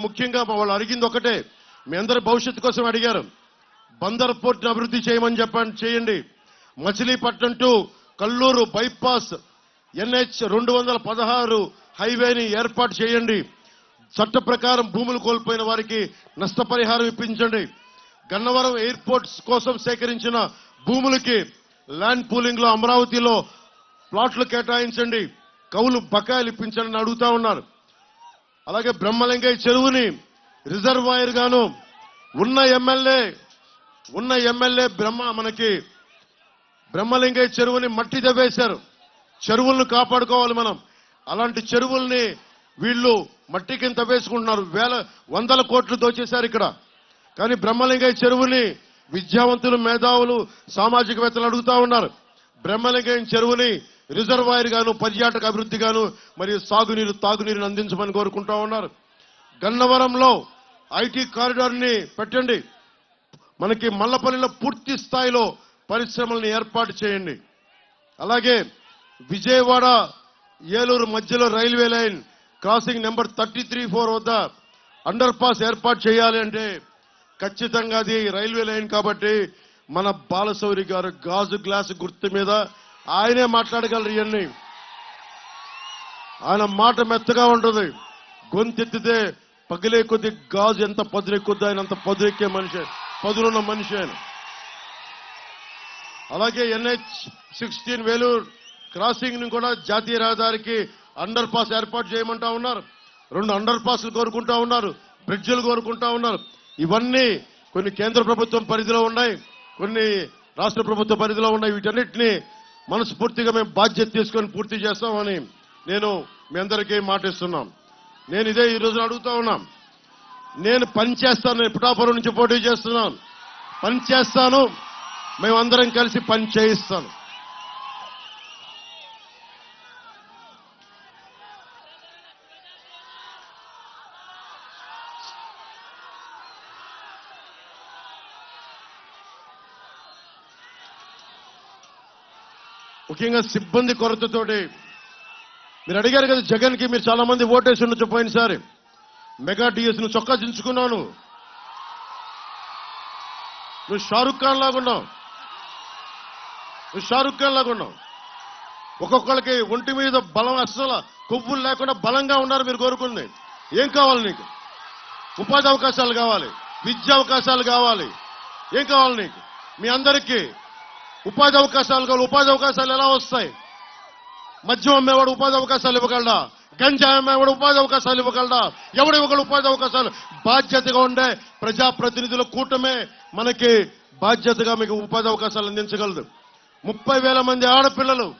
ముఖ్యంగా వాళ్ళు అడిగింది ఒకటే. మీ అందరి భవిష్యత్తు కోసం అడిగారు. బందర్ పోర్ట్ అభివృద్ధి చేయమని చెప్పండి చేయండి. Machilipatnam to Kalluru bypass NH రెండు వందల పదహారు హైవేని ఏర్పాటు చేయండి. చట్ట ప్రకారం భూములు కోల్పోయిన వారికి నష్టపరిహారం ఇప్పించండి. గన్నవరం ఎయిర్పోర్ట్స్ కోసం సేకరించిన భూములకి ల్యాండ్ పూలింగ్లో అమరావతిలో ప్లాట్లు కేటాయించండి. కౌలు బకాయిలు ఇప్పించండి అడుగుతా ఉన్నారు. అలాగే బ్రహ్మలింగయ్య చెరువుని రిజర్వాయర్ గాను ఉన్న ఎమ్మెల్యే ఉన్న ఎమ్మెల్యే బ్రహ్మ మనకి బ్రహ్మలింగయ్య చెరువుని మట్టి దవ్వేశారు చెరువులను కాపాడుకోవాలి మనం. అలాంటి చెరువుల్ని వీళ్ళు మట్టి కింద వేసుకుంటున్నారు. వేల వందల కోట్లు దోచేశారు ఇక్కడ. కానీ బ్రహ్మలింగయ్య చెరువుని విద్యావంతులు మేధావులు సామాజికవేత్తలు అడుగుతా ఉన్నారు. బ్రహ్మలింగయ్య చెరువుని రిజర్వాయర్ గాను పర్యాటక అభివృద్ధి గాను మరియు సాగునీరు తాగునీరుని అందించమని కోరుకుంటా ఉన్నారు. గన్నవరంలో ఐటీ కారిడార్ని పెట్టండి. మనకి మల్లపల్లిలో పూర్తి స్థాయిలో పరిశ్రమలను ఏర్పాటు చేయండి. అలాగే విజయవాడ ఏలూరు మధ్యలో railway line crossing number thirty three four వద్ద అండర్ పాస్ ఏర్పాటు చేయాలి అంటే ఖచ్చితంగా అది రైల్వే లైన్ కాబట్టి మన బాలశౌరి గారు గాజు గ్లాసు గుర్తు మీద ఆయనే మాట్లాడగలరు ఇవన్నీ. ఆయన మాట మెత్తగా ఉంటుంది. గొంతెత్తితే పగిలే కొద్ది గాజు ఎంత పదురెక్కుద్ది ఆయన అంత పదురెక్కే మనిషి పదులున్న మనిషి ఆయన. అలాగే ఎన్హెచ్ సిక్స్టీన్ వేలూరు క్రాసింగ్ని కూడా జాతీయ రహదారికి అండర్ పాస్ ఏర్పాటు చేయమంటా ఉన్నారు. రెండు అండర్ పాస్లు కోరుకుంటా ఉన్నారు బ్రిడ్జిలు కోరుకుంటా ఉన్నారు. ఇవన్నీ కొన్ని కేంద్ర ప్రభుత్వం పరిధిలో ఉన్నాయి కొన్ని రాష్ట్ర ప్రభుత్వ పరిధిలో ఉన్నాయి. వీటన్నిటిని మనస్ఫూర్తిగా మేము బాధ్యత తీసుకొని పూర్తి చేస్తామని నేను మీ అందరికీ మాటిస్తున్నాం. నేను ఇదే ఈరోజు అడుగుతా ఉన్నాం. నేను పని చేస్తాను పిఠాపురం నుంచి పోటీ చేస్తున్నాను. పని చేస్తాను మేమందరం కలిసి పని చేయిస్తాను. ముఖ్యంగా సిబ్బంది కొరతతోటి. మీరు అడిగారు కదా జగన్కి మీరు చాలా మంది ఓటేసి ఉండొచ్చు పోయినసారి. మెగా డిఎస్ నువ్వు చొక్కా చించుకున్నాను. నువ్వు షారుఖ్ ఖాన్ లాగున్నావు నువ్వు షారుఖ్ ఖాన్ లాగున్నావు ఒక్కొక్కళ్ళకి ఒంటి మీద బలం అస్సలు కొవ్వులు లేకుండా బలంగా ఉన్నారు మీరు కోరుకుంది. ఏం కావాలి నీకు? ఉపాధి అవకాశాలు కావాలి. విద్యా అవకాశాలు కావాలి. ఏం కావాలి నీకు? మీ అందరికీ ఉపాధి అవకాశాలు కావాలి ఉపాధి అవకాశాలు ఎలా వస్తాయి? మద్యం అమ్మేవాడు ఉపాధి అవకాశాలు ఇవ్వగలడా? గంజా అమ్మేవాడు ఉపాధి అవకాశాలు ఇవ్వగలడా? ఎవడు ఇవ్వగలడు ఉపాధి అవకాశాలు? బాధ్యతగా ఉండే ప్రజాప్రతినిధుల కూటమే మనకి బాధ్యతగా మీకు ఉపాధి అవకాశాలు అందించగలదు. ముప్పై వేల మంది ఆడపిల్లలు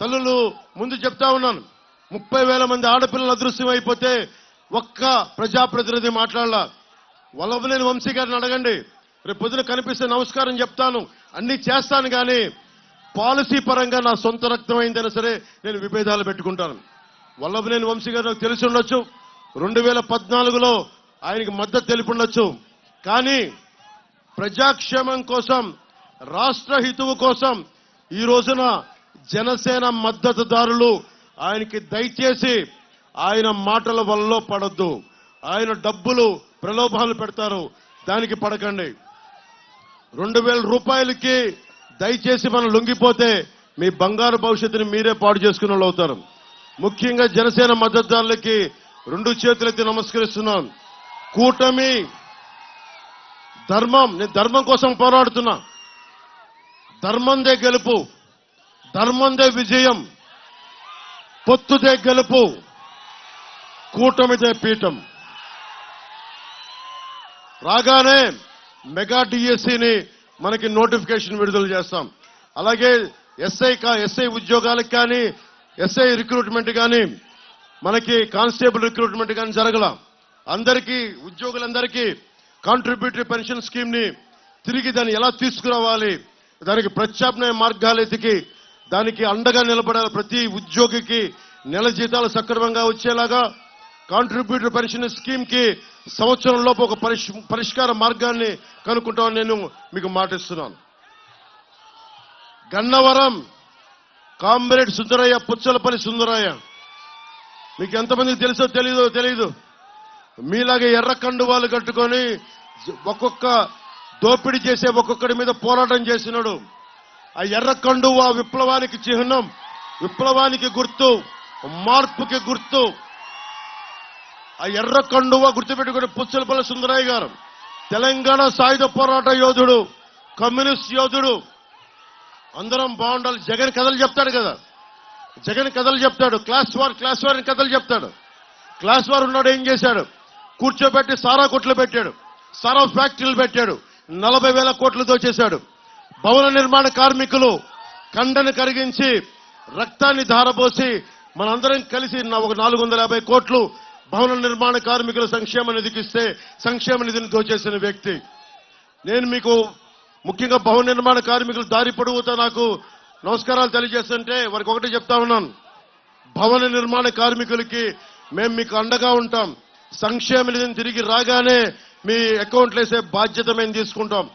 తల్లులు ముందు చెప్తా ఉన్నాను. ముప్పై వేల మంది ఆడపిల్లలు అదృశ్యం అయిపోతే ఒక్క ప్రజాప్రతినిధి మాట్లాడాల. వల్లభనేని వంశీ గారిని అడగండి. రేపు పొద్దున కనిపిస్తే నమస్కారం చెప్తాను. అన్ని చేస్తాను కానీ పాలసీ పరంగా నా సొంత రక్తం సరే నేను విభేదాలు పెట్టుకుంటాను. వల్లభనేని వంశీ గారు నాకు తెలిసి ఉండొచ్చు. రెండు వేల పద్నాలుగులో ఆయనకి మద్దతు తెలిపి ఉండొచ్చు. కానీ ప్రజాక్షేమం కోసం రాష్ట్ర హితువు కోసం ఈ రోజున జనసేన మద్దతుదారులు ఆయనకి దయచేసి ఆయన మాటల వల్ల పడద్దు. ఆయన డబ్బులు ప్రలోభాలు పెడతారు. దానికి పడకండి. రెండు వేల రూపాయలకి దయచేసి మనం లొంగిపోతే మీ బంగారు భవిష్యత్తుని మీరే పాడు చేసుకున్న వాళ్ళు అవుతారు. ముఖ్యంగా జనసేన మద్దతుదారులకి రెండు చేతులెత్తి నమస్కరిస్తున్నాను కూటమి ధర్మం నేను ధర్మం కోసం పోరాడుతున్నా. ధర్మందే గెలుపు ధర్మందే విజయం పొత్తుదే గెలుపు కూటమిదే పీఠం. రాగానే మెగా డిఎస్సిని మనకి నోటిఫికేషన్ విడుదల చేస్తాం. అలాగే ఎస్ఐ కా ఎస్ఐ ఉద్యోగాలకు కానీ ఎస్ఐ రిక్రూట్మెంట్ కానీ మనకి కానిస్టేబుల్ రిక్రూట్మెంట్ కానీ జరగల. అందరికీ ఉద్యోగులందరికీ కాంట్రిబ్యూటరీ పెన్షన్ స్కీమ్ని తిరిగి దాన్ని ఎలా తీసుకురావాలి? దానికి ప్రత్యామ్నాయ మార్గాలు ఎతికి దానికి అండగా నిలబడాలి. ప్రతి ఉద్యోగికి నెల జీతాలు సక్రమంగా వచ్చేలాగా కాంట్రిబ్యూటరీ పెన్షన్ స్కీమ్కి సంవత్సరంలోపు సంవత్సరం లోపు ఒక పరిష్- పరిష్కార మార్గాన్ని కనుక్కుంటామని నేను మీకు మాటిస్తున్నాను. గన్నవరం కామ్రేడ్ సుందరయ్య పుచ్చలపల్లి సుందరయ్య. మీకు ఎంతమందికి తెలుసో తెలీదో తెలీదు. మీలాగే ఎర్ర కండువాలు కట్టుకొని ఒక్కొక్క దోపిడీ చేసే ఒక్కొక్కడి మీద పోరాటం చేసినాడు. ఆ ఎర్ర కండువ విప్లవానికి చిహ్నం విప్లవానికి గుర్తు మార్పుకి గుర్తు ఆ ఎర్ర కండువ గుర్తుపెట్టుకుని పుచ్చలపల్లి సుందరయ్య గారు. తెలంగాణ సాయుధ పోరాట యోధుడు కమ్యూనిస్ట్ యోధుడు. అందరం బాగుండాలి. జగన్ కథలు చెప్తాడు కదా. జగన్ కథలు చెప్తాడు. క్లాస్ వార్ క్లాస్ వార్ అని కథలు చెప్తాడు. క్లాస్ వార్ ఉన్నాడు ఏం చేశాడు? కూర్చోబెట్టి సారా కొట్లు పెట్టాడు. సారా ఫ్యాక్టరీలు పెట్టాడు. నలభై వేల కోట్లు దోచేశాడు. భవన నిర్మాణ కార్మికులు కండను కరిగించి రక్తాన్ని ధారపోసి మనందరం కలిసి ఒక నాలుగు వందల యాభై కోట్లు భవన నిర్మాణ కార్మికుల సంక్షేమ నిధికి ఇస్తే సంక్షేమ నిధిని దోచేసిన వ్యక్తి. నేను మీకు ముఖ్యంగా భవన నిర్మాణ కార్మికులు దారి పొడుగుతా నాకు నమస్కారాలు తెలియజేస్తుంటే వారికి ఒకటి చెప్తా ఉన్నాను. భవన నిర్మాణ కార్మికులకి మేము మీకు అండగా ఉంటాం. సంక్షేమ నిధిని తిరిగి రాగానే మీ అకౌంట్లు వేసే బాధ్యత మేము తీసుకుంటాం.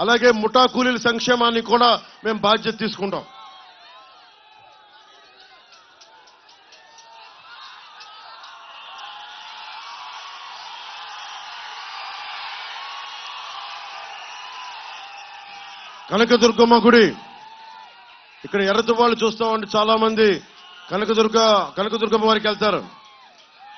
అలాగే ముఠా కూలీల సంక్షేమాన్ని కూడా మేము బాధ్యత తీసుకుంటాం. కనకదుర్గమ్మ గుడి ఇక్కడ ఎర్రదువాళ్ళు చూస్తూ ఉంటే చాలా మంది కనకదుర్గ కనకదుర్గమ్మ వారికి వెళ్తారు.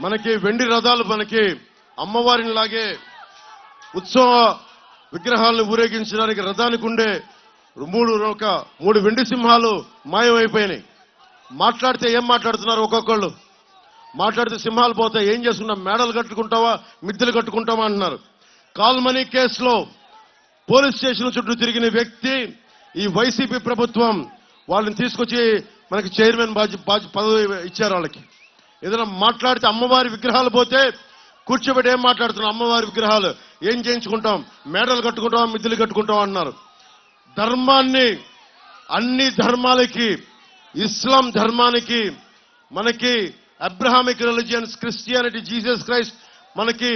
మనకి వెండి రథాలు మనకి అమ్మవారిని లాగే ఉత్సవ విగ్రహాలను ఊరేగించడానికి రథానికి ఉండే మూడు ఒక మూడు వెండి సింహాలు మాయమైపోయినాయి. మాట్లాడితే ఏం మాట్లాడుతున్నారు ఒక్కొక్కళ్ళు? మాట్లాడితే సింహాలు పోతాయి. ఏం చేస్తున్నాం మేడలు కట్టుకుంటావా? మిద్దెలు కట్టుకుంటావా అంటున్నారు. కాల్మనీ కేసులో పోలీస్ స్టేషన్ చుట్టూ తిరిగిన వ్యక్తి ఈ వైసీపీ ప్రభుత్వం వాళ్ళని తీసుకొచ్చి మనకి చైర్మన్ బాధ్య బాధ్య పదవి ఇచ్చారు వాళ్ళకి. ఏదైనా మాట్లాడితే అమ్మవారి విగ్రహాలు పోతే కూర్చోబెట్టి ఏం మాట్లాడుతున్నాం అమ్మవారి విగ్రహాలు? ఏం చేయించుకుంటాం? మేడలు కట్టుకుంటాం మిద్దులు కట్టుకుంటాం అన్నారు ధర్మాన్ని అన్ని ధర్మాలకి ఇస్లాం ధర్మానికి మనకి Abrahamic religions Christianity Jesus Christ మనకి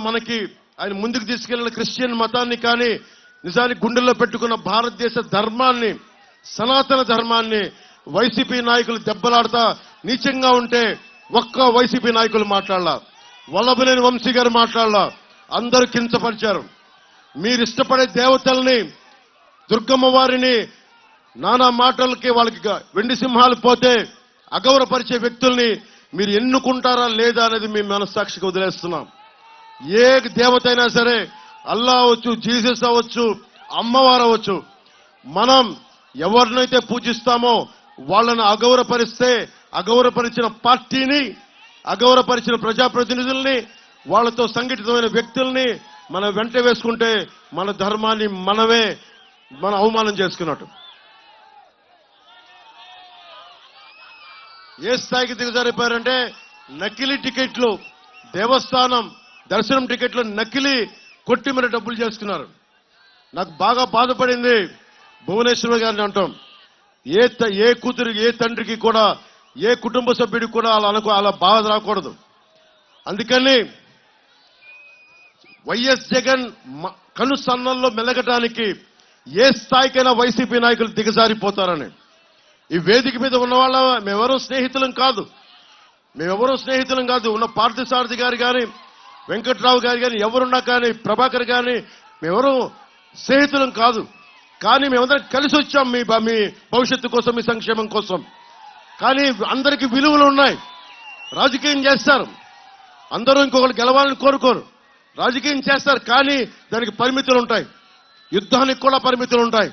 మనకి ఆయన ముందుకు తీసుకెళ్ళిన క్రిస్టియన్ మతాన్ని కానీ నిజానికి గుండెల్లో పెట్టుకున్న భారతదేశ ధర్మాన్ని సనాతన ధర్మాన్ని వైసీపీ నాయకులు దెబ్బలాడతా నీచంగా ఉంటే ఒక్క వైసీపీ నాయకులు మాట్లాడాల. వల్లభలేని వంశీ గారు మాట్లాడాల. అందరూ కించపరిచారు. మీరు ఇష్టపడే దేవతల్ని దుర్గమ్మ వారిని నానా మాటలకి వాళ్ళకి వెండి సింహాలు పోతే అగౌరవపరిచే వ్యక్తుల్ని మీరు ఎన్నుకుంటారా లేదా అనేది మీ మనస్సాక్షికి వదిలేస్తున్నాం. ఏ దేవత అయినా సరే అల్లా అవ్వచ్చు జీసస్ అవ్వచ్చు అమ్మవారు అవ్వచ్చు. మనం ఎవరినైతే పూజిస్తామో వాళ్ళని అగౌరవపరిస్తే అగౌరవపరిచిన పార్టీని అగౌరవపరిచిన ప్రజాప్రతినిధుల్ని వాళ్ళతో సంఘటితమైన వ్యక్తుల్ని మనం వెంట వేసుకుంటే మన ధర్మాన్ని మనమే మన అవమానం చేసుకున్నట్టు. ఏ స్థాయికి దిగజారిపోయారంటే నకిలీ టికెట్లు దేవస్థానం దర్శనం టికెట్లు నకిలీ కొట్టి మరి డబ్బులు చేసుకున్నారు. నాకు బాగా బాధపడింది. భువనేశ్వర గారిని అంటాం. ఏ ఏ కూతురు ఏ తండ్రికి కూడా ఏ కుటుంబ సభ్యుడికి కూడా అలా అనుకో అలా బాధ రాకూడదు. అందుకని వైఎస్ జగన్ కను సన్నల్లో మెలగటానికి ఏ స్థాయికైనా వైసీపీ నాయకులు దిగజారిపోతారని. ఈ వేదిక మీద ఉన్న వాళ్ళ మేమెవరూ స్నేహితులం కాదు. మేమెవరో స్నేహితులం కాదు. ఉన్న పార్థసారథి గారు కానీ వెంకట్రావు గారు కానీ ఎవరున్నా కానీ ప్రభాకర్ కానీ మేమెవరూ స్నేహితులం కాదు. కానీ మేమందరం కలిసి వచ్చాం మీ మీ భవిష్యత్తు కోసం మీ సంక్షేమం కోసం. కానీ అందరికీ విలువలు ఉన్నాయి. రాజకీయం చేస్తారు. అందరూ ఇంకొకరు గెలవాలని కోరుకోరు. రాజకీయం చేస్తారు కానీ దానికి పరిమితులు ఉంటాయి. యుద్ధానికి కూడా పరిమితులు ఉంటాయి.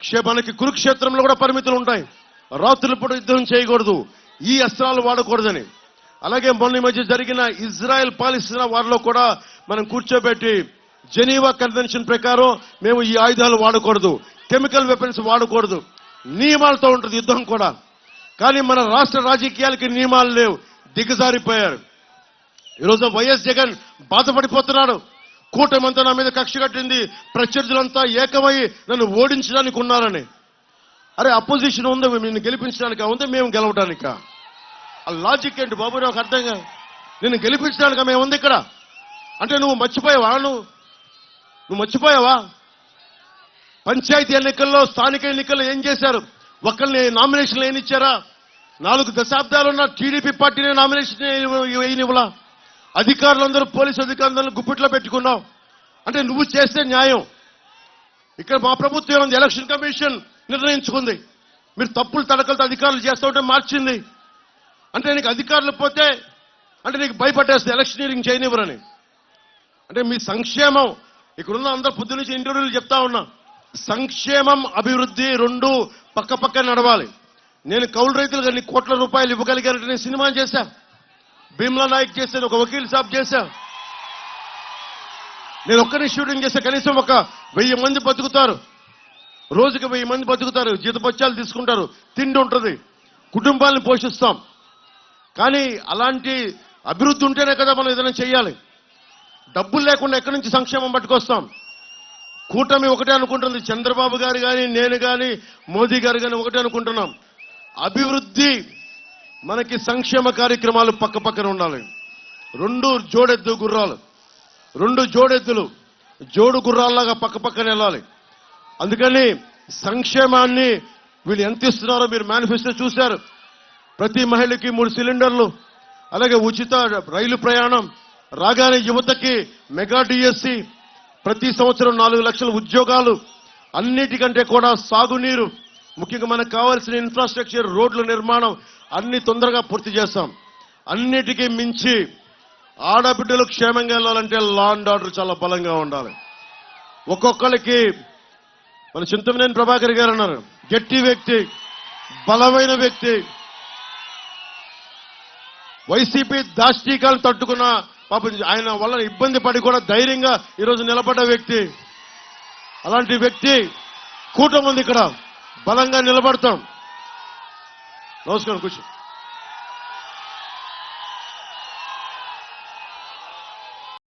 క్షేమానికి కురుక్షేత్రంలో కూడా పరిమితులు ఉంటాయి. రాత్రులు పూట యుద్ధం చేయకూడదు. ఈ అస్త్రాలు వాడకూడదని. అలాగే మొన్న మధ్య జరిగిన ఇజ్రాయెల్ పాలిస్తున్న వారిలో కూడా మనం కూర్చోబెట్టి జెనీవా కన్వెన్షన్ ప్రకారం మేము ఈ ఆయుధాలు వాడకూడదు కెమికల్ వెపన్స్ వాడకూడదు నియమాలతో ఉంటుంది యుద్ధం కూడా. కానీ మన రాష్ట్ర రాజకీయాలకి నియమాలు లేవు దిగజారిపోయారు. ఈరోజు వైఎస్ జగన్ బాధపడిపోతున్నాడు. కూటమంతా నా మీద కక్ష కట్టింది ప్రత్యర్థులంతా ఏకమై నన్ను ఓడించడానికి ఉన్నారని అరే అపోజిషన్ ఉందా నిన్ను గెలిపించడానికా ఉందా మేము గెలవడానికా? ఆ లాజిక్ ఏంటి బాబు? నాకు అర్థం కాదు. నేను గెలిపించడానికి మేము ఉంది ఇక్కడ? అంటే నువ్వు మర్చిపోయావా? నువ్వు నువ్వు మర్చిపోయావా? పంచాయతీ ఎన్నికల్లో స్థానిక ఎన్నికల్లో ఏం చేశారు? ఒకరిని నామినేషన్లు ఏనిచ్చారా నాలుగు దశాబ్దాలున్న టీడీపీ పార్టీని నామినేషన్ వేయనివ్వలా అధికారులందరూ పోలీసు అధికారులందరూ గుప్పిట్లో పెట్టుకున్నావు అంటే నువ్వు చేస్తే న్యాయం. ఇక్కడ మా ప్రభుత్వం ఎలక్షన్ కమిషన్ నిర్ణయించుకుంది. మీరు తప్పులు తడకలతో అధికారులు చేస్తూ ఉంటే మార్చింది. అంటే నీకు అధికారులు పోతే అంటే నీకు భయపడేస్తుంది ఎలక్షనీరింగ్ చేయనివ్వరని. అంటే మీ సంక్షేమం ఇక్కడున్న అందరు పొద్దు నుంచి ఇంటర్వ్యూలు చెప్తా ఉన్నా సంక్షేమం అభివృద్ధి రెండు పక్క పక్క నడవాలి. నేను కౌలు రైతులు నీ కోట్ల రూపాయలు ఇవ్వగలిగానంటే నేను సినిమా చేశా. భీమ్లా నాయక్ చేశాను ఒక వకీల్ సాబ్ చేశా. నేను ఒక్కరిని షూటింగ్ చేస్తే కనీసం ఒక వెయ్యి మంది బతుకుతారు. రోజుకి వెయ్యి మంది బతుకుతారు జీతపత్యాలు తీసుకుంటారు తిండి ఉంటుంది కుటుంబాలను పోషిస్తాం. కానీ అలాంటి అభివృద్ధి ఉంటేనే కదా మనం ఏదైనా చేయాలి డబ్బులు లేకుండా ఎక్కడి నుంచి సంక్షేమం పట్టుకొస్తాం? కూటమి ఒకటే అనుకుంటుంది. చంద్రబాబు గారు కానీ నేను కానీ మోదీ గారు కానీ ఒకటే అనుకుంటున్నాం. అభివృద్ధి మనకి సంక్షేమ కార్యక్రమాలు పక్క పక్కన ఉండాలి. రెండు జోడెద్దు గుర్రాలు. రెండు జోడెద్దులు. జోడు గుర్రాల్లాగా పక్క పక్కన వెళ్ళాలి. అందుకని సంక్షేమాన్ని వీళ్ళు ఎంత ఇస్తున్నారో మీరు మేనిఫెస్టో చూశారు. ప్రతి మహిళకి మూడు సిలిండర్లు అలాగే ఉచిత రైలు ప్రయాణం. రాగానే యువతకి మెగా డిఎస్సి ప్రతి సంవత్సరం నాలుగు లక్షల ఉద్యోగాలు అన్నిటికంటే కూడా సాగునీరు. ముఖ్యంగా మనకు కావాల్సిన ఇన్ఫ్రాస్ట్రక్చర్ రోడ్ల నిర్మాణం అన్ని తొందరగా పూర్తి చేస్తాం. అన్నిటికీ మించి ఆడబిడ్డలు క్షేమంగా వెళ్ళాలంటే లా అండ్ ఆర్డర్ చాలా బలంగా ఉండాలి. ఒక్కొక్కరికి మన చింతమనేని ప్రభాకర్ గారు అన్నారు గట్టి వ్యక్తి బలమైన వ్యక్తి వైసీపీ దాష్టీకాలు తట్టుకున్న పాపం ఆయన వల్ల ఇబ్బంది పడి కూడా ధైర్యంగా ఈరోజు నిలబడ్డ వ్యక్తి. అలాంటి వ్యక్తి కూటమి ఉంది ఇక్కడ. బలంగా నిలబడతాం. నమస్కారం కూర్చో.